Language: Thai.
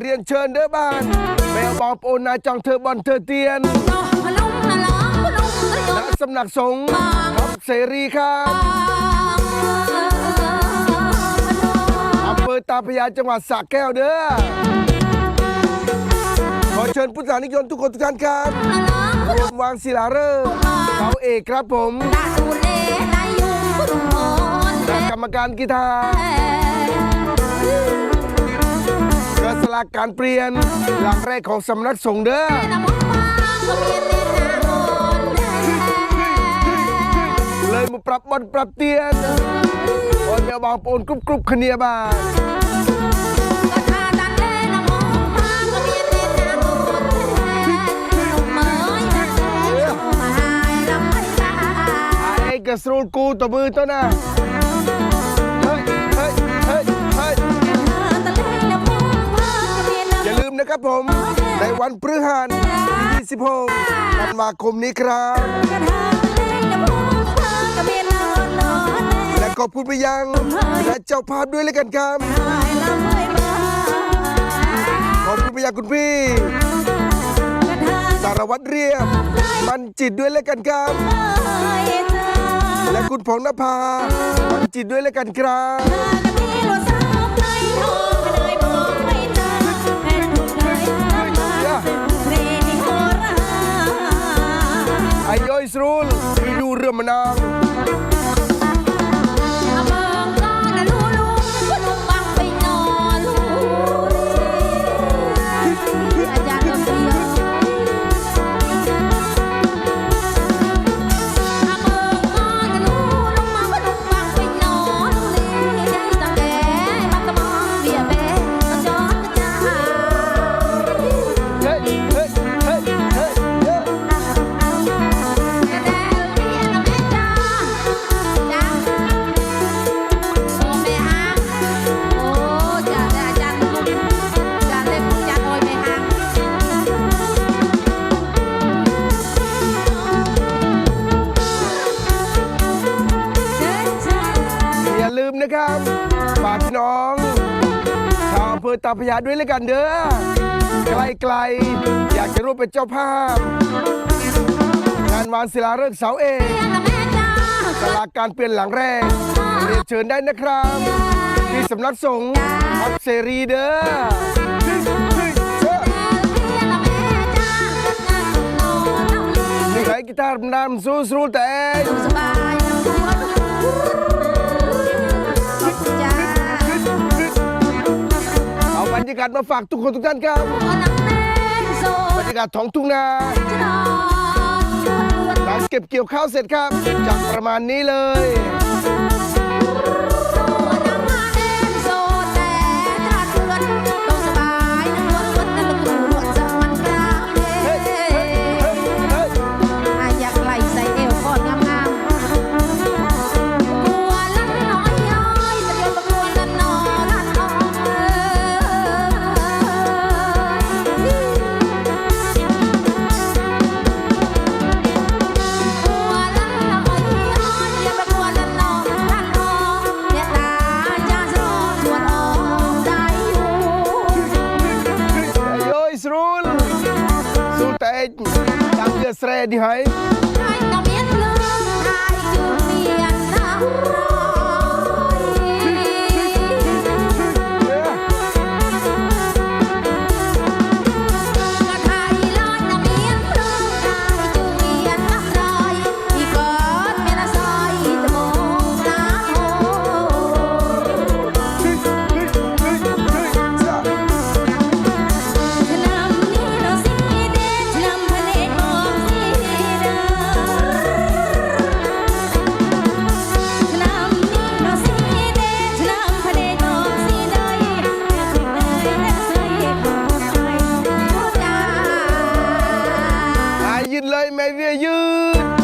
เรียนเชิญเด้อบ้านแมวบองโปนนาจองเธอบอลเธอเตียนนะล้อพะลุงกระยณสำนักสงฆ์เสรีครับอำเภอตาพยาจังหวัดสระแก้วเด้อขอเชิญพุทธานิกชนทุกคนทุกท่านครับรวมวางศิลาฤกษ์เสาเอกครับผมกรรมการกีฬาร์ ลากการเปลี่ยน หลังแรกของสำนักสงฆ์เด้อนะมองมาเขาเรียนเรียนนาโอนแเลยมาปรับบอลปรับเตียนโอนแมวบางโปนกรุบกรุบขเนียบานก็ท่าดันเลนะมองมาเขาเรียนเรียนนาโอนลงเมยนะมาหายลำไม่ได้ไอ้กระสรูลกูตัวมือตัวน่ะ นาอย่าลืมนะครับผม ในวันพฤหัสที่26ธันวาคมนี้ครับกระทาเลนะมองมาเขาเรียนนอนนอนและก็พูดไปยังและเจ้าภาพด้วยเลยกันครับหายลำไม่มาขอบคุณไปยังคุณพี่กระทาสารวัตรเรียบมันจิตด้วยเลยกันครับไม่เธอและคุณผงนภามันจิตด้วยเลยกันครับ มี นะครับฝากพี่น้องชาวอำเภอตาพยาด้วยเลยกันเด้อไกลๆ อยากจะร่วมเป็นเจ้าภาพ งานวานศิลาฤกษ์เสาเอกสลากการเปลี่ยนหลังแรกเรียนเชิญได้นะครับที่สำนักสงฆ์ทับเสรีเด้อมีใครกีตาร์นำสู้สู้แต่าบรรยากาศมาฝากทุกคนทุกท่านครับขอนังแน่โซบรรยากาศท้องทุ่งนาจะนอนชวนชวนหลังเก็บเกี่ยวข้าวเสร็จครับจากประมาณนี้เลย ตั้งเส่